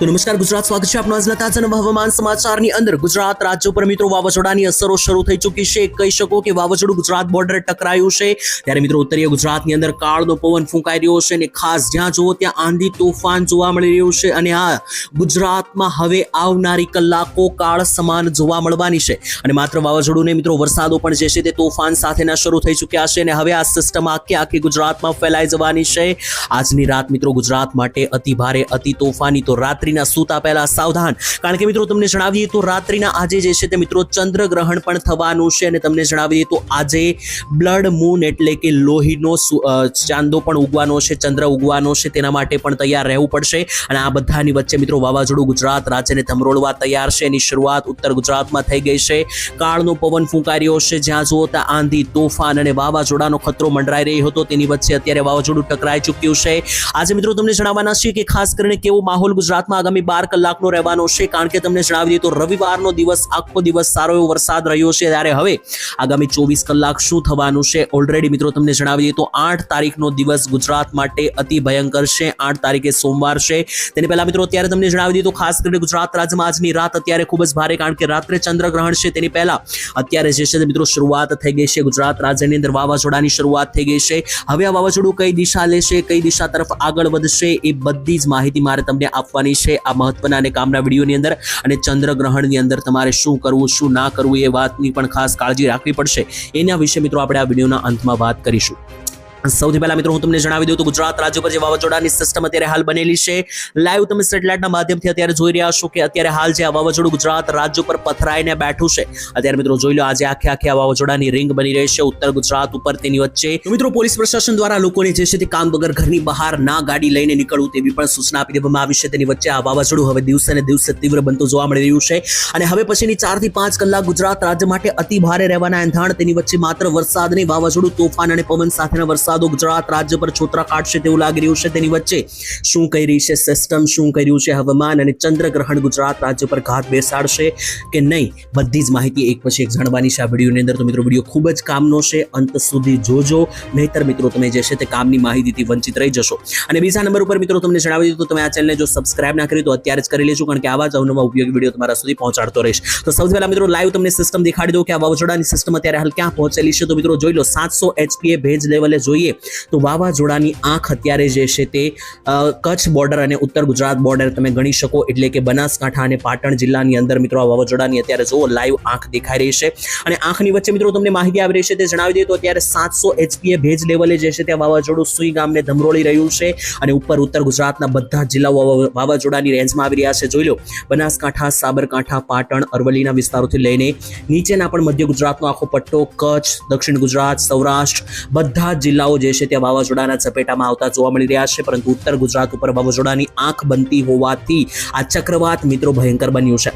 તો નમસ્કાર, ગુજરાત સ્વાગત છે આપનું આજના તાજા હવામાન સમાચારની અંદર. ગુજરાત રાજ્ય ઉપર મિત્રો વાવાઝોડાની અસરો શરૂ થઈ ચૂકી છે. કહી શકો કે વાવાઝોડું ગુજરાત બોર્ડર ટકરાયું છે. ત્યારે મિત્રો ઉત્તરીય ગુજરાતની અંદર કાળનો પવન ફૂંકાઈ રહ્યો છે અને ખાસ જ્યાં જુઓ ત્યાં આંધી તોફાન જોવા મળી રહ્યું છે અને આ ગુજરાતમાં હવે આવનારી કલાકો કાળ સમાન જોવા મળવાની છે. અને માત્ર વાવાઝોડું મિત્રો વરસાદો પણ જે છે તે તોફાન સાથેના શરૂ થઈ ચૂક્યા છે અને હવે આ સિસ્ટમ આખી આખી ગુજરાતમાં ફેલાઈ જવાની છે. આજની રાત મિત્રો ગુજરાત માટે અતિ ભારે અતિ તોફાની તો રાત્રિના સૂતા પહેલા સાવધાન. કારણ કે મિત્રો તમને જણાવીએ તો રાત્રિના આજે જે છે તે મિત્રો ચંદ્રગ્રહણ પણ થવાનું છે અને તમને જણાવીએ તો આજે બ્લડ, મૂન એટલે કે લોહીનો ચાંદો પણ ઉગવાનો છે, ચંદ્ર ઉગવાનો છે, તેના માટે પણ તૈયાર રહેવું પડશે. અને આ બધાની વચ્ચે મિત્રો વાવાઝોડું ગુજરાત રાજ્યને ધમરોળવા તૈયાર છે. એની શરૂઆત ઉત્તર ગુજરાતમાં થઈ ગઈ છે. કાળનો પવન ફૂંકાઈ રહ્યો છે. જ્યાં જુઓ ત્યાં આંધી, તોફાન અને વાવાઝોડાનો ખતરો મંડરાઈ રહ્યો હતો. તેની વચ્ચે અત્યારે વાવાઝોડું ટકરાઈ ચૂક્યું છે. આજે મિત્રો તમને જણાવવાના છે કે ખાસ કરીને કેવો માહોલ ગુજરાતમાં આગામી બાર કલાકનો રહેવાનો છે. કારણ કે તમને જણાવી દઈએ તો રવિવારનો દિવસ આખો દિવસ સારો એવો વરસાદ રહ્યો છે. ત્યારે હવે આગામી ચોવીસ કલાક શું થવાનું છે? ઓલરેડી મિત્રો તમને જણાવી દઈએ તો આઠ તારીખનો દિવસ ગુજરાત માટે અતિ ભયંકર છે. આઠ તારીખે સોમવાર છે. તેની પહેલા મિત્રો અત્યારે તમને જણાવી દઈએ તો ખાસ કરીને ગુજરાત રાજ્યમાં આજની રાત અત્યારે ખૂબ જ ભારે કારણ કે રાત્રે ચંદ્રગ્રહણ છે. તેની પહેલા અત્યારે જે છે મિત્રો શરૂઆત થઈ ગઈ છે. ગુજરાત રાજ્યની અંદર વાવાઝોડાની શરૂઆત થઈ ગઈ છે. હવે આ વાવાઝોડું કઈ દિશા લેશે, કઈ દિશા તરફ આગળ વધશે એ બધી જ માહિતી મારે તમને આપવાની છે. આ મહત્વના અને કામના વિડીયોની અંદર. અને ચંદ્રગ્રહણની અંદર તમારે શું કરવું, શું ના કરવું એ વાતની પણ ખાસ કાળજી રાખવી પડશે. એના વિશે મિત્રો આપણે આ વિડીયોના અંતમાં વાત કરીશું. સૌથી પહેલા મિત્રો હું તમને જણાવી દઉં તો ગુજરાત રાજ્ય પર જે વાવાઝોડાની સિસ્ટમ અત્યારે હાલ બનેલી છે. લાઈવ તમે સેટેલાઇટના માધ્યમથી અત્યારે જોઈ રહ્યા છો કે અત્યારે હાલ જે આ વાવાઝોડું ગુજરાત રાજ્ય પર પથરાઈને બેઠું છે. અત્યારે મિત્રો જોઈ લો આજે આખે આખે આ વાવાઝોડાની રિંગ બની રહી છે. ઉત્તર ગુજરાત ઉપર તેની વચ્ચે મિત્રો પોલીસ પ્રશાસન દ્વારા લોકોને જે છે તે કામ વગર ઘરની બહાર ના ગાડી લઈને નીકળવું તેવી પણ સૂચના આપી દેવામાં આવી છે. તેની વચ્ચે આ વાવાઝોડું હવે દિવસે ને દિવસે તીવ્ર બનતું જોવા મળી રહ્યું છે. અને હવે પછીની ચારથી પાંચ કલાક ગુજરાત રાજ્ય માટે અતિ ભારે રહેવાના એંધાણ. તેની વચ્ચે માત્ર વરસાદ નહીં વાવાઝોડું, તોફાન અને પવન સાથેના વરસાદો ગુજરાત રાજ્ય પર છોતરા કાઢશે તેવું લાગી રહ્યું છે. તેની વચ્ચે શું કહી રહી છે સિસ્ટમ શું કહી રહ્યું છે હવામાન? અને ચંદ્રગ્રહણ ગુજરાત રાજ્ય પર ઘાત બેસાડશે કે નહીં? બધી જ માહિતી એક પછી એક જાણવાની છે આ વિડીયોની અંદર. તો મિત્રો, વીડિયો ખૂબ જ કામનો છે. અંત સુધી જોજો. નહીતર મિત્રો, તમે જે છે તે કામની માહિતીથી વંચિત રહી જશો. અને બીજા નંબર ઉપર મિત્રો, તમને જણાવી દીધું તમે આ ચેનલને જો સબસ્ક્રાઇબ ના કરી તો અત્યારે જ કરી લેજો, કારણ કે આવા જ અવનવા ઉપયોગી વીડિયો તમારા સુધી પહોંચાડતો રહીશ. તો સૌથી પહેલા મિત્રો લાઈવ તમને સિસ્ટમ દેખાડી દઉં કે આ વાવાઝોડાની સિસ્ટમ અત્યારે હાલ ક્યાં પહોંચેલી છે? તો મિત્રો, જોઈ લો, સાતસો એચપીએ ભેજ લેવલે જોઈએ તો વાવાઝોડાની આંખ અત્યારે જે છે તે કચ્છ બોર્ડર અને ઉત્તર ગુજરાત બોર્ડર તમે ગણી શકો, એટલે કે બનાસકાંઠા અને પાટણ જિલ્લાની અંદર મિત્રો આ વાવાઝોડાની અત્યારે જુઓ લાઈવ આંખ દેખાઈ રહી છે. અને આંખની વચ્ચે મિત્રો તમને માહિતી આવી રહી છે તે જણાવી દઈએ, તો અત્યારે સાતસો એચપીએ ભેજ લેવલે જે છે તે વાવાઝોડું સુઈ ગામને ધમરોળી રહ્યું છે અને ઉપર ઉત્તર ગુજરાતના બધા જિલ્લાઓ વાવાઝોડાની રેન્જમાં આવી રહ્યા છે. જોઈ લો, બનાસકાંઠા, સાબરકાંઠા, પાટણ, અરવલ્લીના વિસ્તારોથી લઈને નીચેના પણ મધ્ય ગુજરાતનો આખો પટ્ટો, કચ્છ, દક્ષિણ ગુજરાત, સૌરાષ્ટ્ર, બધા જ જિલ્લાઓ જે છે તે વાવાઝોડાના ઝપેટામાં આવતા જોવા મળી રહ્યા છે, પરંતુ ઉત્તર ગુજરાત ઉપર વાવાઝોડાની આંખ બનતી હોવાથી આ ચક્રવાત મિત્રો ભયંકર બન્યું છે.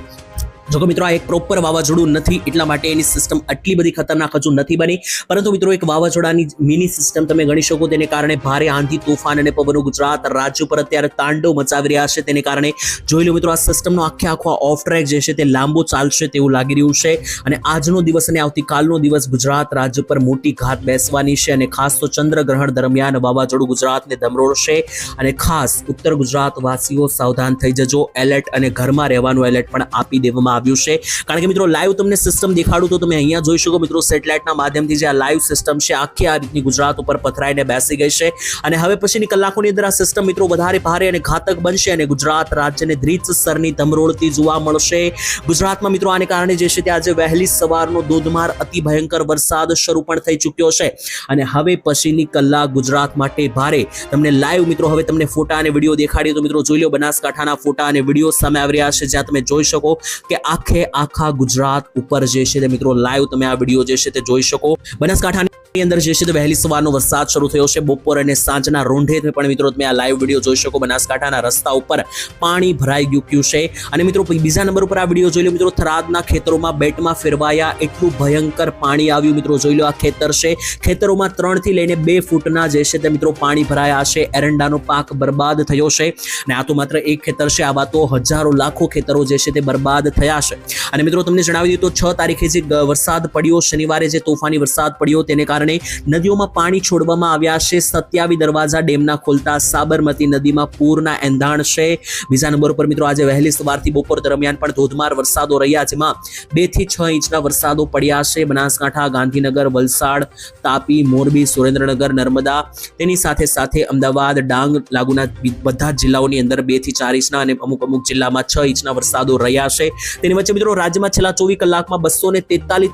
જો કે મિત્રો, આ એક પ્રોપર વાવાઝોડું નથી, એટલા માટે એની સિસ્ટમ આટલી બધી ખતરનાક હજુ નથી બની. પરંતુ મિત્રો, એક વાવાઝોડાની મિની સિસ્ટમ તમે ગણી શકો, તેને કારણે ભારે આંધી, તોફાન અને પવનો ગુજરાત રાજ્ય પર અત્યારે તાંડવ મચાવી રહ્યા છે. તેને કારણે જોઈ લો મિત્રો, આ સિસ્ટમનો આખે આખો ઓફ ટ્રેક જે છે તે લાંબો ચાલશે તેવું લાગી રહ્યું છે. અને આજનો દિવસ અને આવતીકાલનો દિવસ ગુજરાત રાજ્ય પર મોટી ઘાત બેસવાની છે અને ખાસ તો ચંદ્રગ્રહણ દરમિયાન વાવાઝોડું ગુજરાતને ધમરોળશે. અને ખાસ ઉત્તર ગુજરાત વાસીઓ સાવધાન થઈ જજો. એલર્ટ અને ઘરમાં રહેવાનું એલર્ટ પણ આપી દેવામાં આવ્યું છે. કારણ કે મિત્રો લાઈવ તમને સિસ્ટમ દેખાડું તો તમે અહીંયા જોઈ શકો. મિત્રો સેટેલાઇટના માધ્યમથી જે આ લાઈવ સિસ્ટમ છે, આખી આ રીતની ગુજરાત ઉપર પથરાઈને બેસી ગઈ છે. અને હવે પછીની કલાકોની અંદર આ સિસ્ટમ મિત્રો વધારે ભારે અને ઘાતક બનશે અને ગુજરાત રાજ્યને રીતસરની ધમરોળતી જોવા મળશે. ગુજરાતમાં મિત્રો, આને કારણે જે છે તે આજે વહેલી સવારનો ધોધમાર અતિ ભયંકર વરસાદ શરૂ પણ થઈ ચૂક્યો છે. અને હવે પછીની કલાક ગુજરાત માટે ભારે. તમને લાઈવ મિત્રો, હવે તમને ફોટા અને વીડિયો દેખાડીએ તો મિત્રો, જોઈ લો બનાસકાંઠાના ફોટા અને વીડિયો સામે આવી રહ્યા છે. જ્યાં તમે જોઈ શકો કે આખે આખા ગુજરાત ઉપર જે છે તે મિત્રો લાઈવ તમે આ વીડિયો જે છે તે જોઈ શકો. બનાસકાંઠાની અંદર જે છે તે વહેલી સવારનો વરસાદ શરૂ થયો છે. બપોર અને સાંજના રોંઢે પણ મિત્રો તમે આ લાઈવ વીડિયો જોઈ શકો. બનાસકાંઠાના રસ્તા ઉપર પાણી ભરાઈ ગયું છે. અને મિત્રો બીજા નંબર ઉપર આ વીડિયો જોઈ લો મિત્રો. થરાદના ખેતરોમાં બેટમાં ફેરવાયા એટલું ભયંકર પાણી આવ્યું મિત્રો. જોઈ લો આ ખેતર છે. ખેતરોમાં ત્રણથી લઈને બે ફૂટના જે છે તે મિત્રો પાણી ભરાયા છે. એરંડાનો પાક બરબાદ થયો છે. અને આ તો માત્ર એક ખેતર છે. આવા તો હજારો લાખો ખેતરો જે છે તે બરબાદ થયા છે. અને મિત્રો તમને જણાવી તો છ તારીખે જે વરસાદ પડ્યો, શનિવારે જે તોફાની વરસાદ પડ્યો, તેને કારણે કારણે નદીઓમાં પાણી છોડવામાં આવ્યા છે. સત્યાવી દરવાજા ડેમના ખોલતા સાબરમતી નદીમાં પૂરના એંધાણ છે. બીજા નંબર પર મિત્રો આજે વહેલી સવારથી બપોર દરમિયાન પણ ધોધમાર વરસાદો રહ્યા જેમાં બેથી છ ઇંચના વરસાદો પડ્યા છે. બનાસકાંઠા, ગાંધીનગર, વલસાડ, તાપી, મોરબી, સુરેન્દ્રનગર, નર્મદા. તેની સાથે સાથે અમદાવાદ, ડાંગ લાગુના બધા જ જિલ્લાઓની અંદર બેથી ચાર ઇંચના અને અમુક અમુક જિલ્લામાં છ ઇંચના વરસાદો રહ્યા છે. તેની વચ્ચે મિત્રો રાજ્યમાં છેલ્લા ચોવીસ કલાકમાં બસો ને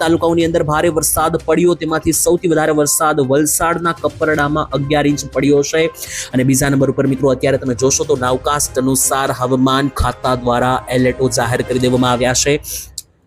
તાલુકાઓની અંદર ભારે વરસાદ પડ્યો. તેમાંથી સૌથી વધારે વરસાદ, વલસાડના કપરડામાં અગિયાર ઇંચ પડ્યો છે. અને બીજા નંબર ઉપર મિત્રો અત્યારે તમે જોશો તો નાવકાસ્ટ અનુસાર હવામાન ખાતા દ્વારા એલર્ટો જાહેર કરી દેવામાં આવ્યા છે.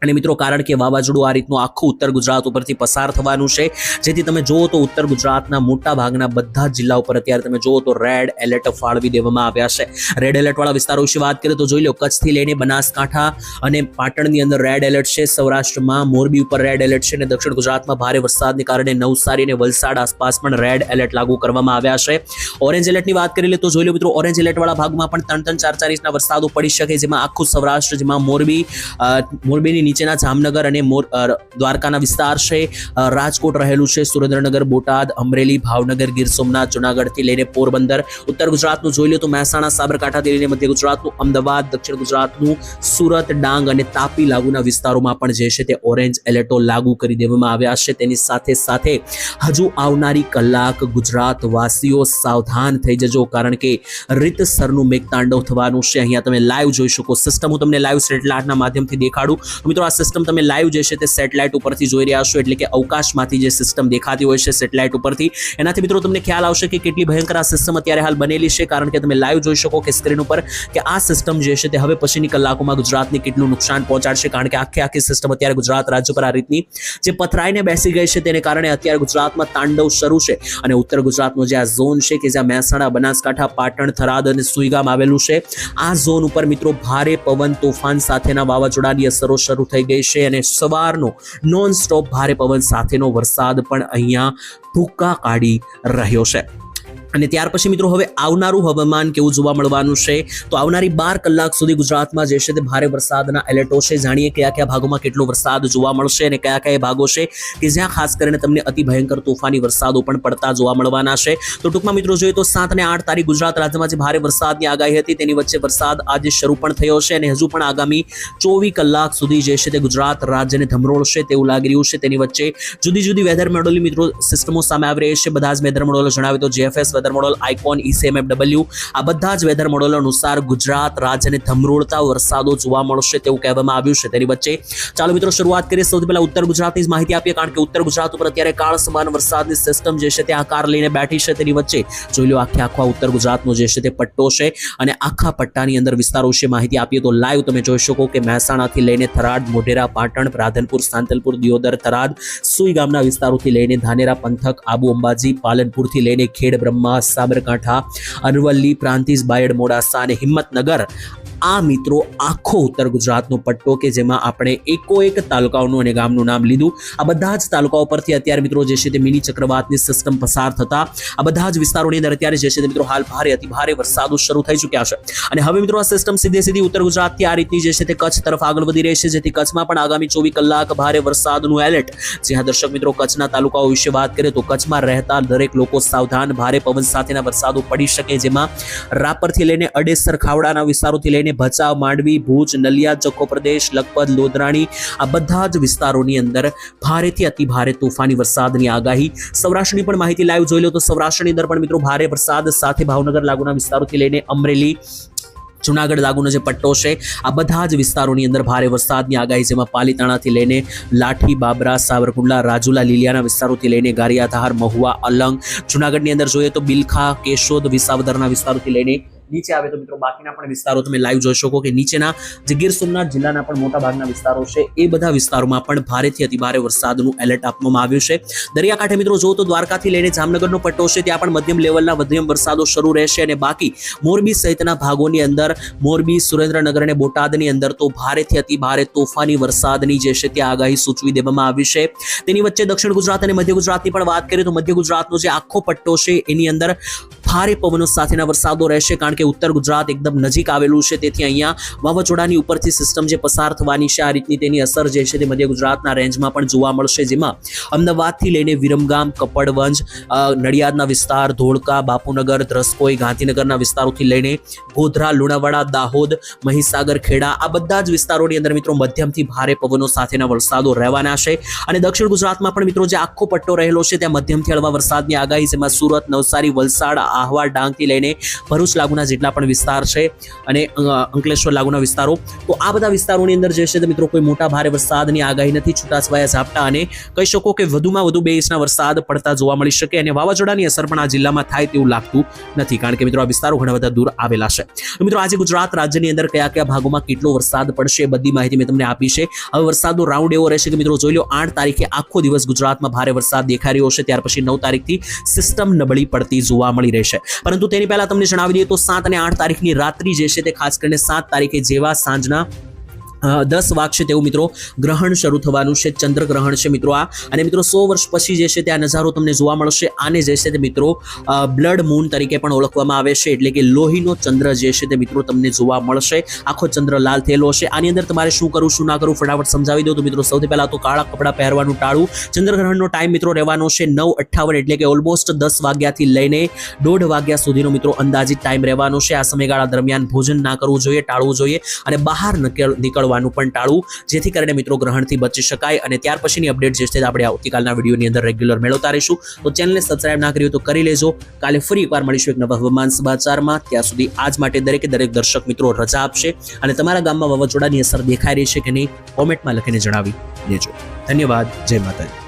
અને મિત્રો, કારણ કે વાવાઝોડું આ રીતનું આખું ઉત્તર ગુજરાત ઉપરથી પસાર થવાનું છે. જેથી તમે જુઓ તો ઉત્તર ગુજરાતના મોટા ભાગના બધા જિલ્લા ઉપર અત્યારે તમે જુઓ તો રેડ એલર્ટ ફાળવી દેવામાં આવ્યા છે. રેડ એલર્ટ વાળા વિસ્તારો વિશે વાત કરીએ તો જોઈ લો, કચ્છથી લઈને બનાસકાંઠા અને પાટણની અંદર રેડ એલર્ટ છે. સૌરાષ્ટ્રમાં મોરબી ઉપર રેડ એલર્ટ છે અને દક્ષિણ ગુજરાતમાં ભારે વરસાદને કારણે નવસારી અને વલસાડ આસપાસ પણ રેડ એલર્ટ લાગુ કરવામાં આવ્યા છે. ઓરેન્જ એલર્ટની વાત કરી લે તો જોઈ લો મિત્રો ઓરેન્જ એલર્ટવાળા ભાગમાં પણ ત્રણ ત્રણ ચાર ચાર ઇંચના વરસાદો પડી શકે, જેમાં આખું સૌરાષ્ટ્ર, જેમાં મોરબી મોરબીની નીચેના જામનગર અને મોર દ્વારકાના વિસ્તાર છે. રાજકોટ રહેલું છે સુરેન્દ્રનગર, બોટાદ, અમરેલી, ભાવનગર, ગીર સોમનાથ, જુનાગઢથી લઈને પોરબંદર. ઉત્તર ગુજરાતનું જોઈ લો તો મહેસાણા, સાબરકાંઠાથી લઈને મધ્ય ગુજરાતનું, અમદાવાદ, દક્ષિણ ગુજરાતનું, સુરત, ડાંગ અને તાપી લાગુના વિસ્તારોમાં પણ જે છે તે ઓરેન્જ એલર્ટો લાગુ કરી દેવામાં આવ્યા છે. તેની સાથે સાથે હજુ આવનારી કલાક ગુજરાત વાસીઓ સાવધાન થઈ જજો કારણ કે રીતસરનું મેઘતાંડવ થવાનું છે. અહીંયા તમે લાઈવ જોઈ શકો. સિસ્ટમ હું તમને લાઈવ સેટેલાઇટના માધ્યમથી દેખાડું. તો આ સિસ્ટમ તમે લાઈવ જે છે તે સેટેલાઇટ ઉપરથી જોઈ રહ્યા છો, એટલે કે અવકાશમાંથી જે સિસ્ટમ દેખાતી હોય છે સેટેલાઇટ ઉપરથી. એનાથી મિત્રો, તમને ખ્યાલ આવશે કે કેટલી ભયંકર આ સિસ્ટમ અત્યારે હાલ બનેલી છે, કારણ કે તમે લાઈવ જોઈ શકો કે સ્ક્રીન ઉપર કે આ સિસ્ટમ જે છે તે હવે પછીની કલાકોમાં ગુજરાતને કેટલું નુકસાન પહોંચાડશે, કારણ કે આખે આખી સિસ્ટમ અત્યારે ગુજરાત રાજ્ય પર આ રીતની જે પથરાઈને બેસી ગઈ છે, તેને કારણે અત્યારે ગુજરાતમાં તાંડવ શરૂ છે. અને ઉત્તર ગુજરાતનો જે આ ઝોન છે કે જ્યાં મહેસાણા, બનાસકાંઠા, પાટણ, થરાદ અને સુઈગામ આવેલું છે, આ ઝોન ઉપર મિત્રો, ભારે પવન, તોફાન સાથેના વાવાઝોડાની અસરો શરૂ થઈ ગઈ છે અને સવારનો નોન સ્ટોપ ભારે પવન સાથેનો વરસાદ પણ અહીંયા ભૂક્કા કાઢી રહ્યો છે. અને ત્યાર પછી મિત્રો હવે આવનારું હવામાન કેવું જોવા મળવાનું છે? તો આવનારી બાર કલાક સુધી ગુજરાતમાં જે છે તે ભારે વરસાદના એલર્ટો છે. જાણીએ કયા કયા ભાગોમાં કેટલો વરસાદ જોવા મળશે અને કયા કયા ભાગો છે કે જ્યાં ખાસ કરીને તમને અતિ ભયંકર તોફાની વરસાદો પણ પડતા જોવા મળવાના છે. તો ટૂંકમાં મિત્રો જોઈએ તો સાત અને આઠ તારીખ ગુજરાત રાજ્યમાં જે ભારે વરસાદની આગાહી હતી તેની વચ્ચે વરસાદ આજે શરૂ પણ થયો છે અને હજુ પણ આગામી ચોવીસ કલાક સુધી જે છે તે ગુજરાત રાજ્યને ધમરોળશે તેવું લાગી રહ્યું છે. તેની વચ્ચે જુદી જુદી વેધર મોડલની મિત્રો સિસ્ટમો સામે આવી રહી છે. બધા જ વેધર મોડલો જણાવે તો GFS weather model ICON ECMWF આ બધા જ વેધર મોડલ અનુસાર ગુજરાત રાજ્યને ધમરોળતા વરસાદો જોવા મળશે તેવું કહેવામાં આવ્યું છે તેની વચ્ચે. ચાલો મિત્રો, શરૂઆત કરીએ. સૌથી પહેલા ઉત્તર ગુજરાતની માહિતી આપીએ, કારણ કે ઉત્તર ગુજરાત ઉપર અત્યારે કાળ સમાન વરસાદની સિસ્ટમ જે છે તે આકાર લઈને બેઠી છે તેની વચ્ચે. જોઈ લો, આખે આખા ઉત્તર ગુજરાતનો જે છે તે પટ્ટો છે અને આખા પટ્ટાની અંદર વિસ્તારો વિશે માહિતી આપીએ તો લાઈવ તમે જોઈ શકો કે મહેસાણાથી લઈને થરાદ, મોઢેરા, પાટણ, રાધનપુર, સાંતલપુર, દિયોદર, થરાદ, સુઈ ગામના વિસ્તારોથી લઈને ધાનેરા, પંથક, આબુ અંબાજી, પાલનપુરથી લઈને ખેડ, બ્રહ્મા સાબરકાંઠા અરવલ્લી પ્રાંતિજ બાયડ મોડાસા અને હિંમતનગર આ મિત્રો આખો ઉત્તર ગુજરાતનો પટ્ટો કે જેમાં આપણે એકો એક તાલુકાઓનું અને ગામનું નામ લીધું. આ બધા જ તાલુકાઓ પરથી અત્યારે મિત્રો જે છે તે મિની ચક્રવાતની સિસ્ટમ પસાર થતા આ બધા જ વિસ્તારોની અંદર અત્યારે જે છે તે મિત્રો હાલ ભારે, અતિ ભારે વરસાદો શરૂ થઈ ચૂક્યા છે. અને હવે મિત્રો આ સિસ્ટમ સીધે સીધી ઉત્તર ગુજરાતથી આ રીતની જે છે તે કચ્છ તરફ આગળ વધી રહી છે, જેથી કચ્છમાં પણ આગામી ચોવીસ કલાક ભારે વરસાદનું એલર્ટ જ્યાં દર્શક મિત્રો કચ્છના તાલુકાઓ વિશે વાત કરીએ તો કચ્છમાં રહેતા દરેક લોકો સાવધાન, ભારે પવન સાથેના વરસાદો પડી શકે, જેમાં રાપરથી લઈને અડેસર, ખાવડાના વિસ્તારોથી લઈને ભચાઉ, માંડવી, ભુજ, નલિયા ચક્કો પ્રદેશ, લખપત લોધરાણી આ બધા જ વિસ્તારોની અંદર ભારેથી અતિ ભારે તોફાની વરસાદની આગાહી. સૌરાષ્ટ્રની પણ માહિતી લાઈવ જોઈ લો તો સૌરાષ્ટ્રની અંદર પણ મિત્રો ભારે વરસાદ, સાથે ભાવનગર લાગુના વિસ્તારોથી લઈને અમરેલી, જુનાગઢ લાગુનો જે પટ્ટો છે, આ બધા જ વિસ્તારોની અંદર ભારે વરસાદની આગાહી જેમાં પાલીતાણાથી લઈને લાઠી, બાબરા, સાવરકુંડલા, રાજુલા, લીલિયાના વિસ્તારોથી લઈને ગારિયાધાર, મહુવા, અલંગ. જુનાગઢની અંદર જોઈએ તો બિલખા, કેશોદ, વિસાવદરના વિસ્તારોથી લઈને નીચે આવે તો મિત્રો બાકીના પણ વિસ્તારો તમે લાઈવ જોઈ શકો કે નીચેના જે ગીર સોમનાથ જિલ્લાના પણ મોટા ભાગના વિસ્તારો છે, એ બધા વિસ્તારોમાં પણ ભારેથી અતિભારે વરસાદનું એલર્ટ આપવામાં આવ્યું છે. દરિયાકાંઠે મિત્રો જો તો દ્વારકાથી લઈને જામનગરનો પટ્ટો છે, ત્યાં પણ મધ્યમ લેવલના મધ્યમ વરસાદો શરૂ રહેશે અને બાકી મોરબી સહિતના ભાગોની અંદર, મોરબી, સુરેન્દ્રનગર અને બોટાદની અંદર તો ભારેથી અતિ ભારે તોફાની વરસાદની જે છે ત્યાં આગાહી સૂચવી દેવામાં આવી છે. તેની વચ્ચે દક્ષિણ ગુજરાત અને મધ્ય ગુજરાતની પણ વાત કરીએ તો મધ્ય ગુજરાતનો જે આખો પટ્ટો છે, એની અંદર ભારે પવનો સાથેના વરસાદો રહેશે કારણ કે ઉત્તર ગુજરાત એકદમ નજીક આવેલું છે. તેથી અહીંયા વાવાઝોડાની ઉપરથી સિસ્ટમ જે પસાર થવાની છે, આ રીતની તેની અસર જે છે તે મધ્ય ગુજરાતના રેન્જમાં પણ જોવા મળશે, જેમાં અમદાવાદથી લઈને વિરમગામ, કપડવંજ નડિયાદના વિસ્તાર, ધોળકા, બાપુનગર, ધ્રસ્કોઈ, ગાંધીનગરના વિસ્તારોથી લઈને ગોધરા, લુણાવાડા, દાહોદ, મહીસાગર, ખેડા, આ બધા જ વિસ્તારોની અંદર મિત્રો મધ્યમથી ભારે પવનો સાથેના વરસાદો રહેવાના છે. અને દક્ષિણ ગુજરાતમાં પણ મિત્રો જે આખો પટ્ટો રહેલો છે, ત્યાં મધ્યમથી હળવા વરસાદની આગાહી જેમાં સુરત, નવસારી, વલસાડ આહવા ડાંગથી લઈને ભરૂચ લાગુના જેટલા પણ વિસ્તાર છે અને અંકલેશ્વર લાગુના વિસ્તારો. તો આ બધા વિસ્તારોની અંદર જે છે મિત્રો કોઈ મોટા ભારે વરસાદની આગાહી નથી, છૂટાછવાયા ઝાપટા અને કહી શકો કે વધુમાં વધુ બે ઇંચના વરસાદ પડતા જોવા મળી શકે અને વાવાઝોડાની અસર પણ આ જિલ્લામાં થાય તેવું લાગતું નથી, કારણ કે મિત્રો આ વિસ્તારો ઘણા બધા દૂર આવેલા છે. મિત્રો આજે ગુજરાત રાજ્યની અંદર કયા કયા ભાગોમાં કેટલો વરસાદ પડશે બધી માહિતી મેં તમને આપી છે. હવે વરસાદનો રાઉન્ડ એવો રહેશે કે મિત્રો જોઈ લો, આઠ તારીખે આખો દિવસ ગુજરાતમાં ભારે વરસાદ દેખાઈ રહ્યો છે, ત્યાર પછી નવ તારીખથી સિસ્ટમ નબળી પડતી જોવા મળી રહેશે પરંતુ તેની પહેલા તમને જણાવી દઈએ તો સાત અને આઠ તારીખની રાત્રિ જે છે તે ખાસ કરીને સાત તારીખે જેવા સાંજના દસ વાગશે તેવું મિત્રો ગ્રહણ શરૂ થવાનું છે ચંદ્રગ્રહણ છે મિત્રો આ. અને મિત્રો સો વર્ષ પછી જે છે તે આ નજારો તમને જોવા મળશે. આને જે છે તે મિત્રો બ્લડ મૂન તરીકે પણ ઓળખવામાં આવે છે. એટલે કે લોહીનો ચંદ્ર જે છે તે મિત્રો તમને જોવા મળશે. આખો ચંદ્ર લાલ થયેલો હશે. આની અંદર તમારે શું કરવું, શું ના કરવું ફટાફટ સમજાવી દો તો મિત્રો સૌથી પહેલાં તો કાળા કપડાં પહેરવાનું ટાળવું ચંદ્રગ્રહણનો ટાઈમ મિત્રો રહેવાનો છે નવ અઠ્ઠાવન એટલે કે ઓલમોસ્ટ દસ વાગ્યાથી લઈને દોઢ વાગ્યા સુધીનો મિત્રો અંદાજિત ટાઈમ રહેવાનો છે. આ સમયગાળા દરમિયાન ભોજન ના કરવું જોઈએ, ટાળવું જોઈએ અને બહાર નીકળ- નીકળવાનું પણ ટાળવું, જેથી કરીને મિત્રો ગ્રહણથી બચી શકાય અને ત્યાર પછીની અપડેટ જે છે આપણે આવતીકાલના વિડીયોની અંદર રેગ્યુલર મેળવતા રહીશું. તો ચેનલને સબસ્ક્રાઇબ ના કર્યું તો કરી લેજો. કાલે ફરી એકવાર મળીશું એક નવા હવામાન સમાચારમાં. ત્યાં સુધી આજ માટે દરેકે દરેક દર્શક મિત્રો રજા આપશે અને તમારા ગામમાં વાવાઝોડાની અસર દેખાઈ રહી છે કે નહીં કોમેન્ટમાં લખીને જણાવી દેજો. ધન્યવાદ. જય માતાજી.